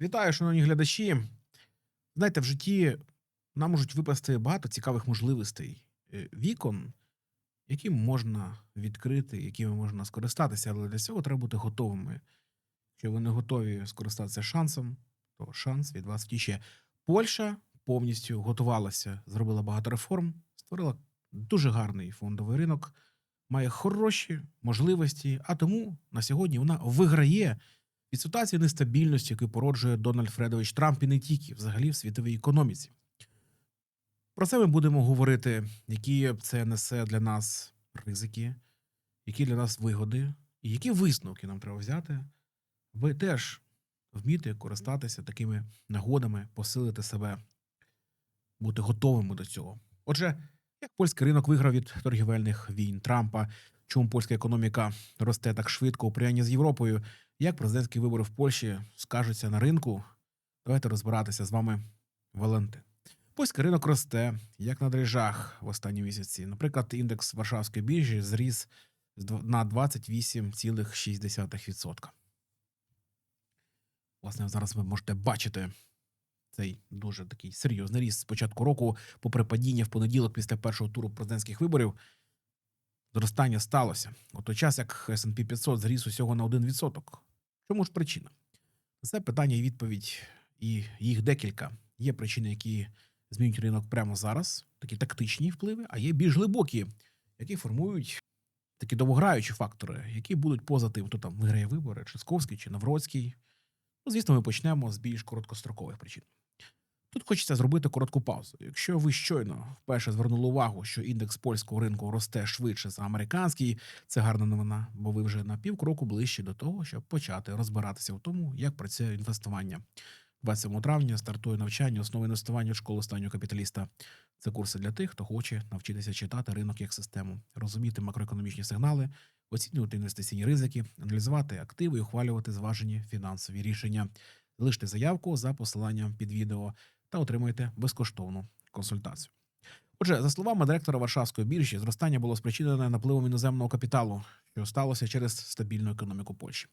Вітаю, шановні глядачі. Знаєте, в житті нам можуть випасти багато цікавих можливостей, е, вікон, які можна відкрити, якими можна скористатися, але для цього треба бути готовими. Якщо ви не готові скористатися шансом, то шанс від вас втіче. Польща повністю готувалася, зробила багато реформ, створила дуже гарний фондовий ринок, має хороші можливості, а тому на сьогодні вона виграє від ситуації нестабільності, яку породжує Дональд Фредович Трамп і не тільки взагалі в світовій економіці. Про це ми будемо говорити, які це несе для нас ризики, які для нас вигоди, і які висновки нам треба взяти. Ви теж вміти користатися такими нагодами, посилити себе, бути готовими до цього. Отже, як польський ринок виграв від торгівельних війн Трампа, чому польська економіка росте так швидко у порівнянні з Європою, як президентські вибори в Польщі скажуться на ринку? Давайте розбиратися з вами, Валенти. Польський ринок росте, як на дріжджах в останні місяці. Наприклад, індекс Варшавської біржі зріс на 28,6%. Власне, зараз ви можете бачити цей дуже такий серйозний ріст з початку року, попри падіння в понеділок після першого туру президентських виборів. Зростання сталося. У той час, як S&P 500 зріс усього на 1%. Чому ж причина? Це питання і відповідь, і їх декілька. Є причини, які змінюють ринок прямо зараз, такі тактичні впливи, а є більш глибокі, які формують такі довгограючі фактори, які будуть поза тим, хто там виграє вибори, Часковський, чи Навроцький. Ну, звісно, ми почнемо з більш короткострокових причин. Тут хочеться зробити коротку паузу. Якщо ви щойно вперше звернули увагу, що індекс польського ринку росте швидше за американський, це гарна новина, бо ви вже на півкроку ближче до того, щоб почати розбиратися в тому, як працює інвестування. 27 травня стартує навчання основи інвестування школи останнього капіталіста. Це курси для тих, хто хоче навчитися читати ринок як систему, розуміти макроекономічні сигнали, оцінювати інвестиційні ризики, аналізувати активи і ухвалювати зважені фінансові рішення. Залиште заявку за посиланням під відео та отримуєте безкоштовну консультацію. Отже, за словами директора Варшавської біржі, зростання було спричинене напливом іноземного капіталу, що сталося через стабільну економіку Польщі.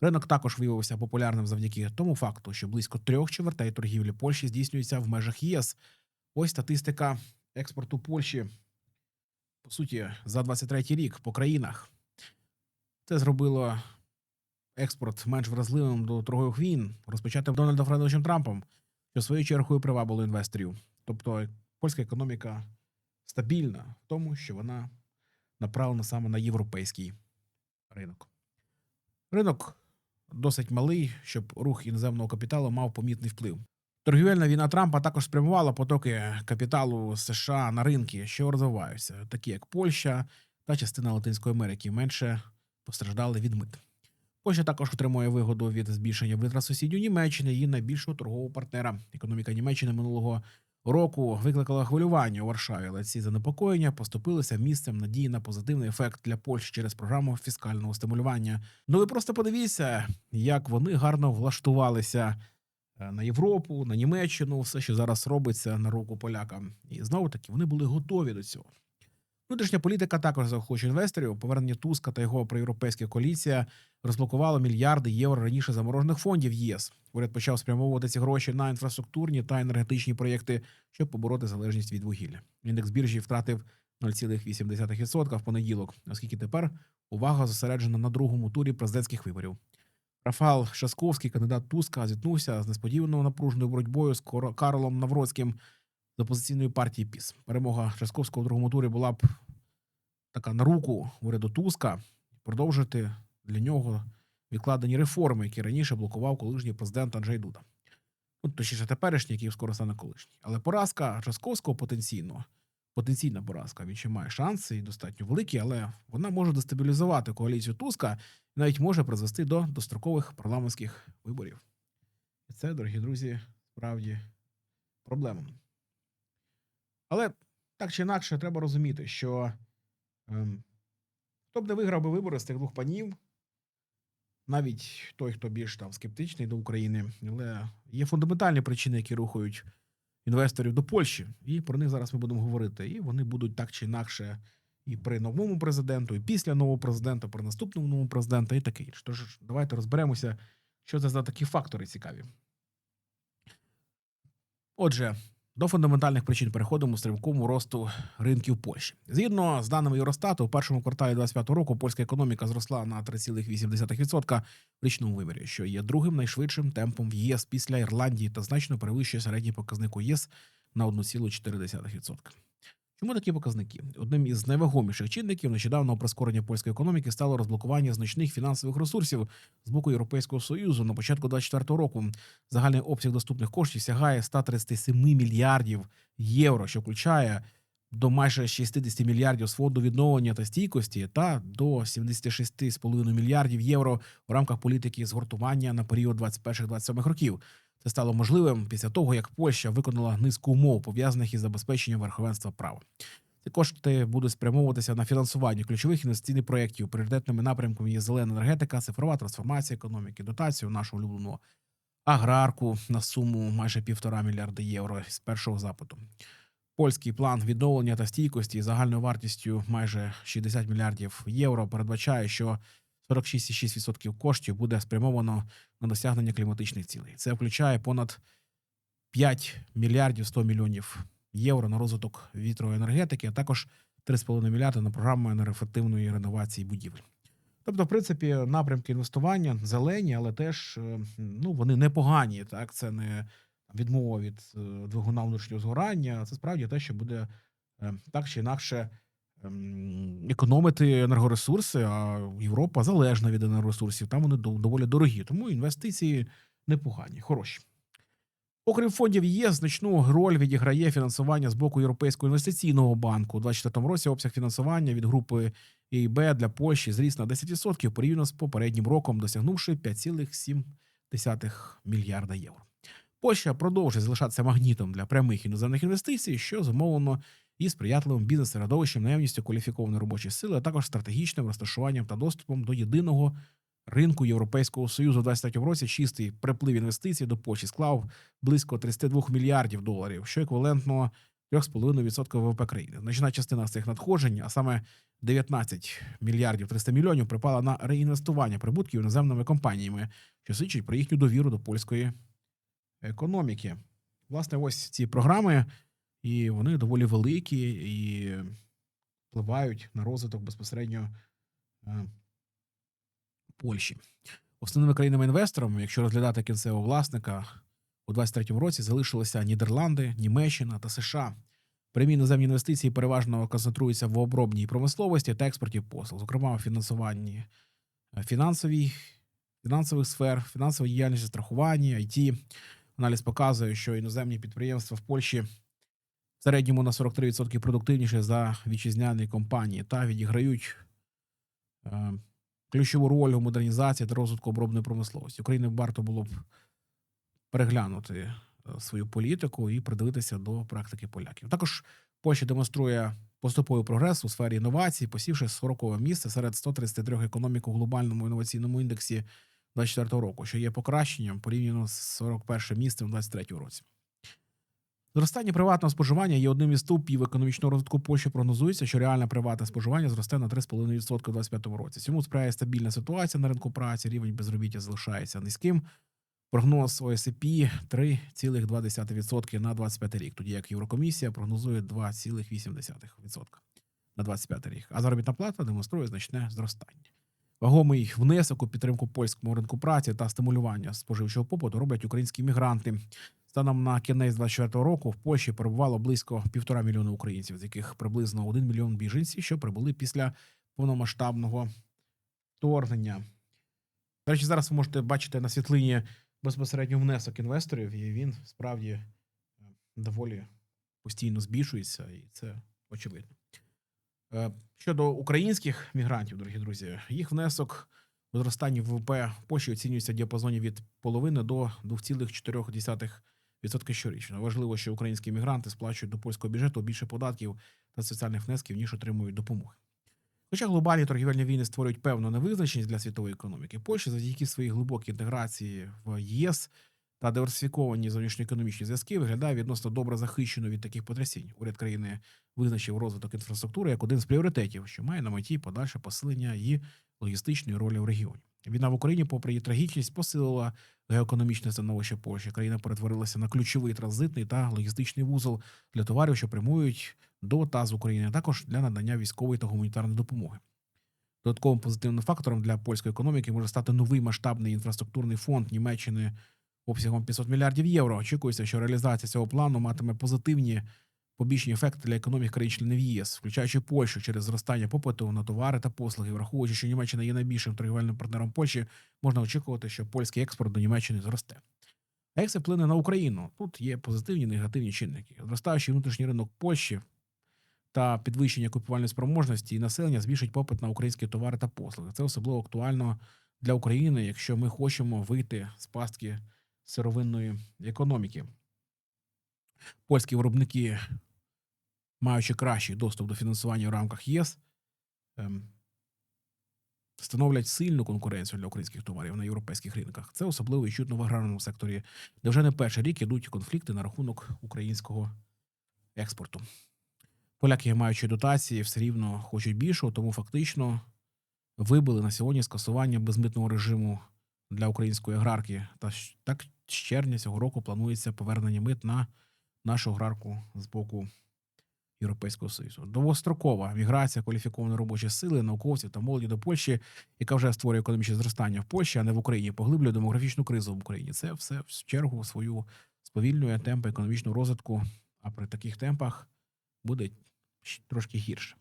Ринок також виявився популярним завдяки тому факту, що близько трьох чвертей торгівлі Польщі здійснюється в межах ЄС. Ось статистика експорту Польщі, по суті, за 23 рік по країнах. Це зробило експорт менш вразливим до торгових війн, розпочатим Дональдом Фредовичем Трампом, що своєю чергою привабило інвесторів. Тобто польська економіка стабільна в тому, що вона направлена саме на європейський ринок. Ринок досить малий, щоб рух іноземного капіталу мав помітний вплив. Торгівельна війна Трампа також спрямувала потоки капіталу США на ринки, що розвиваються, такі як Польща та частина Латинської Америки, менше постраждали від мит. Польща також отримує вигоду від збільшення витрат сусідів Німеччини, її найбільшого торгового партнера. Економіка Німеччини минулого року викликала хвилювання у Варшаві, але ці занепокоєння поступилися місцем надії на позитивний ефект для Польщі через програму фіскального стимулювання. Ну ви просто подивіться, як вони гарно влаштувалися е, на Європу, на Німеччину, все, що зараз робиться на руку полякам. І знову таки вони були готові до цього. Внутрішня політика також заохочує інвесторів. Повернення Туска та його проєвропейська коаліція розблокувало мільярди євро раніше заморожених фондів ЄС. Уряд почав спрямовувати ці гроші на інфраструктурні та енергетичні проєкти, щоб побороти залежність від вугілля. Індекс біржі втратив 0,8% в понеділок, оскільки тепер увага зосереджена на другому турі президентських виборів. Рафал Шасковський, кандидат Туска, зіткнувся з несподіваною напруженою боротьбою з Карлом Навроцьким з опозиційної партії ПІС. Перемога Шасковського в другому турі була б така на руку уряду Туска продовжити для нього відкладені реформи, які раніше блокував колишній президент Анджей Дуда. Ну, точніше, теперішній, який скоро стане колишній. Але поразка Часковського потенційно, потенційна поразка, він ще має шанси і достатньо великі, але вона може дестабілізувати коаліцію Туска і навіть може призвести до дострокових парламентських виборів. І це, дорогі друзі, справді проблема. Але так чи інакше, треба розуміти, що ем, хто б не виграв би вибори з цих двох панів, навіть той, хто більш там скептичний до України, але є фундаментальні причини, які рухають інвесторів до Польщі, і про них зараз ми будемо говорити. І вони будуть так чи інакше і при новому президенту, і після нового президента, при наступному новому президента, і таке інше. Тож давайте розберемося, що це за такі фактори цікаві. Отже, до фундаментальних причин переходимо стрімкому росту ринків Польщі. Згідно з даними Юростату, у першому кварталі 2025 року польська економіка зросла на 3,8% в річному вимірі, що є другим найшвидшим темпом в ЄС після Ірландії та значно перевищує середній показник у ЄС на 1,4%. Чому такі показники? Одним із найвагоміших чинників нещодавнього прискорення польської економіки стало розблокування значних фінансових ресурсів з боку Європейського союзу на початку 2024 року. Загальний обсяг доступних коштів сягає 137 мільярдів євро, що включає до майже 60 мільярдів з фонду відновлення та стійкості та до 76,5 мільярдів євро в рамках політики згуртування на період 21-27 років. Це стало можливим після того, як Польща виконала низку умов, пов'язаних із забезпеченням верховенства права. Ці кошти будуть спрямовуватися на фінансування ключових інвестиційних проєктів. Пріоритетними напрямками є зелена енергетика, цифрова трансформація економіки, дотацію нашого улюбленого аграрку на суму майже півтора мільярда євро з першого запиту. Польський план відновлення та стійкості загальною вартістю майже 60 мільярдів євро передбачає, що 46,6% коштів буде спрямовано на досягнення кліматичних цілей. Це включає понад 5 мільярдів 100 мільйонів євро на розвиток вітроенергетики, а також 3,5 мільярди на програму енергоефективної реновації будівель. Тобто, в принципі, напрямки інвестування зелені, але теж е, ну вони непогані. Так, це не відмова від е, двигуна внутрішнього згорання. Це справді те, що буде е, так чи інакше економити енергоресурси. А Європа залежна від енергоресурсів. Там вони доволі дорогі. Тому інвестиції непогані, хороші. Окрім фондів ЄС, значну роль відіграє фінансування з боку Європейського інвестиційного банку. У 2024 році обсяг фінансування від групи ЕІБ для Польщі зріс на 10% порівняно з попереднім роком, досягнувши 5,7 мільярда євро. Польща продовжує залишатися магнітом для прямих іноземних інвестицій, що зумовлено і сприятливим бізнес-середовищем, наявністю кваліфікованої робочої сили, а також стратегічним розташуванням та доступом до єдиного ринку Європейського союзу у 2023 році. Чистий приплив інвестицій до Польщі склав близько 32 мільярдів доларів, що еквівалентно 3,5% ВВП країни. Значна частина з цих надходжень, а саме 19 мільярдів 300 мільйонів, припала на реінвестування прибутків іноземними компаніями, що свідчить про їхню довіру до польської економіки. Власне, ось ці програми, і вони доволі великі і впливають на розвиток безпосередньо е, Польщі. Основними країнами-інвесторами, якщо розглядати кінцевого власника, у 2023 році залишилися Нідерланди, Німеччина та США. Прямі іноземні інвестиції переважно концентруються в обробній промисловості та експорті послуг, зокрема у фінансуванні е, фінансовій, фінансових сфер, фінансової діяльності, страхування, IT. Аналіз показує, що іноземні підприємства в Польщі середньому на 43% продуктивніше за вітчизняні компанії та відіграють е, ключову роль у модернізації та розвитку обробної промисловості. Україні варто було б переглянути е, свою політику і придивитися до практики поляків. Також Польща демонструє поступовий прогрес у сфері інновацій, посівши 40-ве місце серед 133 економік у глобальному інноваційному індексі 24 року, що є покращенням порівняно з 41 місцем у 23 році. Зростання приватного споживання є одним із стовпів економічного розвитку Польщі. Прогнозується, що реальне приватне споживання зросте на 3,5% у 2025 році. Цьому сприяє стабільна ситуація на ринку праці, рівень безробіття залишається низьким. Прогноз ОСП 3,2% на 25 рік, тоді як Єврокомісія прогнозує 2,8% на 25 рік. А заробітна плата демонструє значне зростання. Вагомий внесок у підтримку польському ринку праці та стимулювання споживчого попиту роблять українські мігранти. Станом на кінець 24 року в Польщі перебувало близько півтора мільйона українців, з яких приблизно один мільйон біженців, що прибули після повномасштабного вторгнення. До речі, зараз ви можете бачити на світлині безпосередньо внесок інвесторів, і він справді е, доволі постійно збільшується, і це очевидно. Е, Щодо українських мігрантів, дорогі друзі, їх внесок у зростанні ВВП Польщі оцінюється в діапазоні від половини до 2,4% щорічно. Важливо, що українські мігранти сплачують до польського бюджету більше податків та соціальних внесків, ніж отримують допомоги. Хоча глобальні торгівельні війни створюють певну невизначеність для світової економіки, Польща завдяки своїй глибокій інтеграції в ЄС та диверсифіковані зовнішньоекономічні зв'язки виглядає відносно добре захищено від таких потрясінь. Уряд країни визначив розвиток інфраструктури як один з пріоритетів, що має на меті подальше посилення її логістичної ролі в регіоні. Війна в Україні, попри її трагічність, посилила геоекономічне становище Польщі. Країна перетворилася на ключовий транзитний та логістичний вузол для товарів, що прямують до та з України, а також для надання військової та гуманітарної допомоги. Додатковим позитивним фактором для польської економіки може стати новий масштабний інфраструктурний фонд Німеччини обсягом 500 мільярдів євро. Очікується, що реалізація цього плану матиме позитивні побічні ефекти для економік країн-членів ЄС, включаючи Польщу через зростання попиту на товари та послуги. Враховуючи, що Німеччина є найбільшим торгівельним партнером Польщі, можна очікувати, що польський експорт до Німеччини зросте. Як це вплине на Україну? Тут є позитивні і негативні чинники. Зростаючий внутрішній ринок Польщі та підвищення купівельної спроможності і населення збільшить попит на українські товари та послуги. Це особливо актуально для України, якщо ми хочемо вийти з пастки сировинної економіки. Польські виробники, маючи кращий доступ до фінансування в рамках ЄС, ем, становлять сильну конкуренцію для українських товарів на європейських ринках. Це особливо відчутно в аграрному секторі, де вже не перший рік ідуть конфлікти на рахунок українського експорту. Поляки, маючи дотації, все рівно хочуть більшого, тому фактично вибили на сьогодні скасування безмитного режиму для української аграрки. Та так з червня цього року планується повернення мит на нашу аграрку з боку Європейського Союзу. Довгострокова міграція кваліфікованої робочої сили, науковців та молоді до Польщі, яка вже створює економічне зростання в Польщі, а не в Україні, поглиблює демографічну кризу в Україні. Це все в чергу свою сповільнює темпи економічного розвитку. А при таких темпах буде трошки гірше.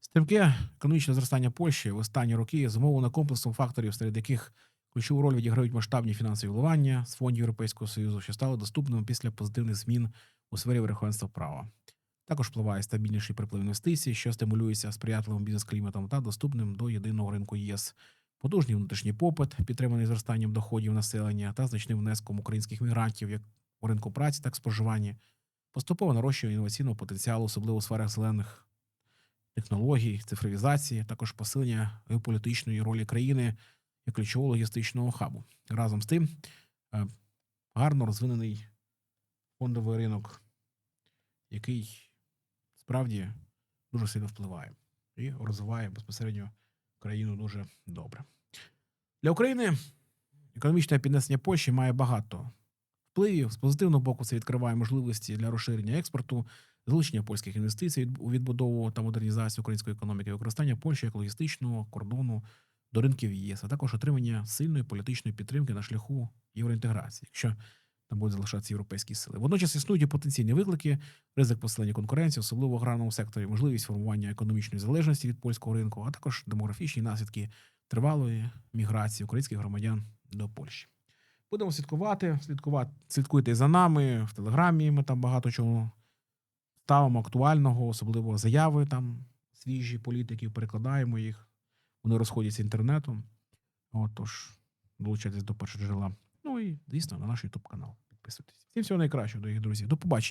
Стрімке економічне зростання Польщі в останні роки зумовлено комплексом факторів, серед яких ключову роль відіграють масштабні фінансові вливання з фондів Європейського Союзу, що стали доступними після позитивних змін у сфері верховенства права. Також впливає стабільніший приплив інвестицій, що стимулюється сприятливим бізнес-кліматом та доступним до єдиного ринку ЄС. Потужний внутрішній попит, підтриманий зростанням доходів населення та значним внеском українських мігрантів як у ринку праці, так і споживанні, поступово нарощує інноваційного потенціалу, особливо у сферах зелених технологій, цифровізації, також посилення геополітичної ролі країни як ключового логістичного хабу. Разом з тим, е, гарно розвинений фондовий ринок, який справді дуже сильно впливає і розвиває безпосередньо країну дуже добре. Для України економічне піднесення Польщі має багато впливів. З позитивного боку, це відкриває можливості для розширення експорту, залучення польських інвестицій у відбудову та модернізацію української економіки, використання Польщі як логістичного кордону до ринків ЄС, а також отримання сильної політичної підтримки на шляху євроінтеграції, якщо там будуть залишатися європейські сили. Водночас існують і потенційні виклики, ризик посилення конкуренції, особливо в аграрному секторі, можливість формування економічної залежності від польського ринку, а також демографічні наслідки тривалої міграції українських громадян до Польщі. Будемо слідкувати, слідкувати, слідкуйте за нами в телеграмі. Ми там багато чого ставимо актуального, особливо заяви там свіжі політиків, перекладаємо їх. Вони розходяться інтернетом. Отож, долучайтесь до першого джерела. Ну і, звісно, на наш YouTube канал. Підписуйтесь. Всім всього найкращого, дорогі друзі. До побачення.